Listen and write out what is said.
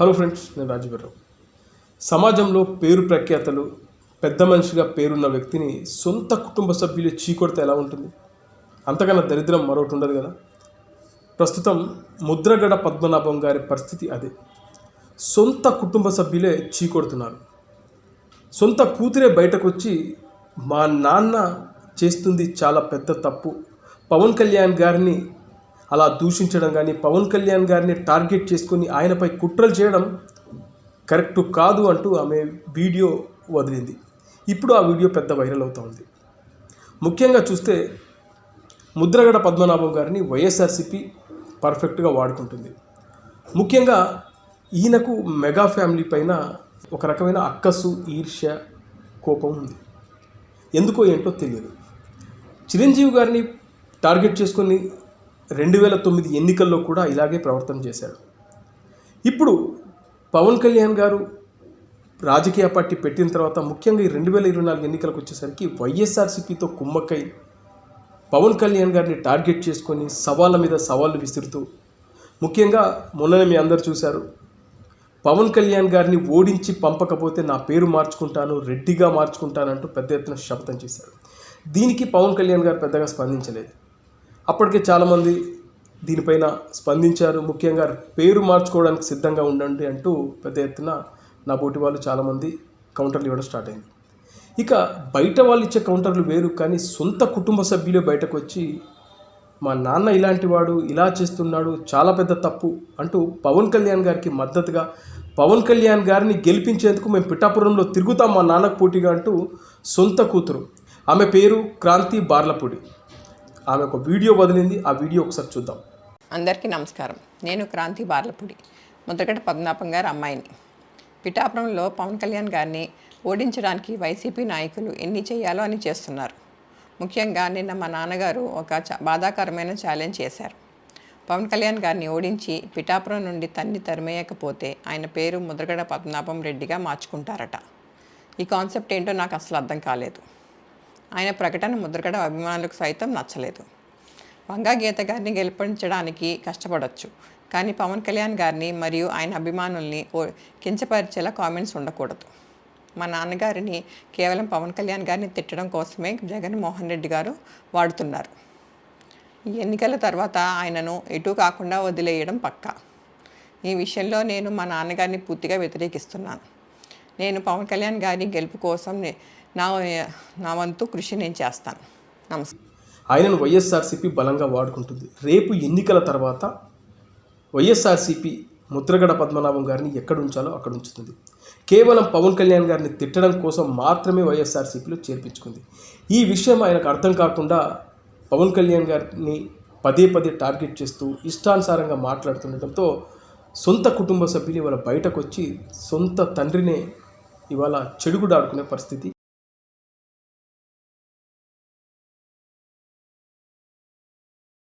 Hello friends నేను రాజుగారు సమాజంలో పేరు ప్రఖ్యాతలు పెద్ద మనిషిగా పేరున్న వ్యక్తిని సొంత కుటుంబ సభ్యులు చీకొడితే ఎలా ఉంటుంది? అంతకన్నా దరిద్రం మరొకటి ఉండదు కదా? ప్రస్తుతం ముద్రగడ పద్మనాభం గారి పరిస్థితి అదే. సొంత కుటుంబ సభ్యులే చీకొడుతున్నారు. సొంత కూతురే బయటకు వచ్చి మా నాన్న చేస్తుంది చాలా పెద్ద తప్పు. పవన్ కళ్యాణ్ గారిని అలా దూషించడం కానీ పవన్ కళ్యాణ్ గారిని టార్గెట్ చేసుకొని ఆయనపై కుట్రలు చేయడం కరెక్ట్ కాదు అంటూ ఆమె వీడియో వదిలింది. ఇప్పుడు ఆ వీడియో పెద్ద వైరల్ అవుతూ ఉంది. ముఖ్యంగా చూస్తే ముద్రగడ పద్మనాభం గారిని వైఎస్ఆర్సిపి పర్ఫెక్ట్గా వాడుకుంటుంది. ముఖ్యంగా ఈయనకు మెగా ఫ్యామిలీ పైన ఒక రకమైన అక్కసు ఈర్ష్య కోపం ఉంది. ఎందుకో ఏంటో తెలియదు. చిరంజీవి గారిని టార్గెట్ చేసుకొని రెండు వేల తొమ్మిది ఎన్నికల్లో కూడా ఇలాగే ప్రవర్తన చేశాడు. ఇప్పుడు పవన్ కళ్యాణ్ గారు రాజకీయ పార్టీ పెట్టిన తర్వాత ముఖ్యంగా ఈ రెండు వేల ఇరవై నాలుగు ఎన్నికలకు వచ్చేసరికి వైఎస్ఆర్సీపీతో కుమ్మక్కై పవన్ కళ్యాణ్ గారిని టార్గెట్ చేసుకొని సవాళ్ళ మీద సవాళ్ళు విసురుతూ ముఖ్యంగా మొన్ననే మీ అందరు చూశారు పవన్ కళ్యాణ్ గారిని ఓడించి పంపకపోతే నా పేరు మార్చుకుంటాను రెడ్డిగా మార్చుకుంటానంటూ పెద్ద ఎత్తున శపథం చేశారు. దీనికి పవన్ కళ్యాణ్ గారు పెద్దగా స్పందించలేదు. అప్పటికే చాలామంది దీనిపైన స్పందించారు. ముఖ్యంగా పేరు మార్చుకోవడానికి సిద్ధంగా ఉండండి అంటూ పెద్ద ఎత్తున నా పోటీ వాళ్ళు చాలామంది కౌంటర్లు ఇవ్వడం స్టార్ట్ అయింది. ఇక బయట వాళ్ళు ఇచ్చే కౌంటర్లు వేరు కానీ సొంత కుటుంబ సభ్యులే బయటకు వచ్చి మా నాన్న ఇలాంటి వాడు ఇలా చేస్తున్నాడు చాలా పెద్ద తప్పు అంటూ పవన్ కళ్యాణ్ గారికి మద్దతుగా పవన్ కళ్యాణ్ గారిని గెలిపించేందుకు మేము పిఠాపురంలో తిరుగుతాం మా నాన్నకు పోటీగా అంటూ సొంత కూతురు. ఆమె పేరు క్రాంతి బార్లపూడి. ఆమె ఒక వీడియో వదిలింది. ఆ వీడియో ఒకసారి చూద్దాం. అందరికీ నమస్కారం. నేను క్రాంతి బార్లపూడి ముద్రగడ పద్మనాభం గారు అమ్మాయిని. పిఠాపురంలో పవన్ కళ్యాణ్ గారిని ఓడించడానికి వైసీపీ నాయకులు ఎన్ని చేయాలో అని చేస్తున్నారు. ముఖ్యంగా నిన్న మా నాన్నగారు ఒక బాధాకరమైన ఛాలెంజ్ చేశారు. పవన్ కళ్యాణ్ గారిని ఓడించి పిఠాపురం నుండి తన్ని తరిమేయకపోతే ఆయన పేరు ముద్రగడ పద్మనాభం రెడ్డిగా మార్చుకుంటారట. ఈ కాన్సెప్ట్ ఏంటో నాకు అసలు అర్థం కాలేదు. ఆయన ప్రకటన ముద్రగడ అభిమానులకు సైతం నచ్చలేదు. వంగా గీత గారిని గెలిపించడానికి కష్టపడవచ్చు కానీ పవన్ కళ్యాణ్ గారిని మరియు ఆయన అభిమానుల్ని ఓ కించపరిచేలా కామెంట్స్ ఉండకూడదు. మా నాన్నగారిని కేవలం పవన్ కళ్యాణ్ గారిని తిట్టడం కోసమే జగన్మోహన్ రెడ్డి గారు వాడుతున్నారు. ఈ ఎన్నికల తర్వాత ఆయనను ఎటు కాకుండా వదిలేయడం పక్కా. ఈ విషయంలో నేను మా నాన్నగారిని పూర్తిగా వ్యతిరేకిస్తున్నాను. నేను పవన్ కళ్యాణ్ గారి గెలుపు కోసం నా నా వంతు కృషి నేను చేస్తాను. నమస్తే ఆయనను వైఎస్ఆర్సీపీ బలంగా వాడుకుంటుంది. రేపు ఎన్నికల తర్వాత వైఎస్ఆర్సీపీ ముద్రగడ పద్మనాభం గారిని ఎక్కడ ఉంచాలో అక్కడ ఉంచుతుంది. కేవలం పవన్ కళ్యాణ్ గారిని తిట్టడం కోసం మాత్రమే వైఎస్ఆర్సీపీలో చేర్పించుకుంది. ఈ విషయం ఆయనకు అర్థం కాకుండా పవన్ కళ్యాణ్ గారిని పదే పదే టార్గెట్ చేస్తూ ఇష్టానుసారంగా మాట్లాడుతుండటంతో సొంత కుటుంబ సభ్యులు ఇవాళ బయటకు వచ్చి సొంత తండ్రినే ఇవాళ చెడుగుడాడుకునే పరిస్థితి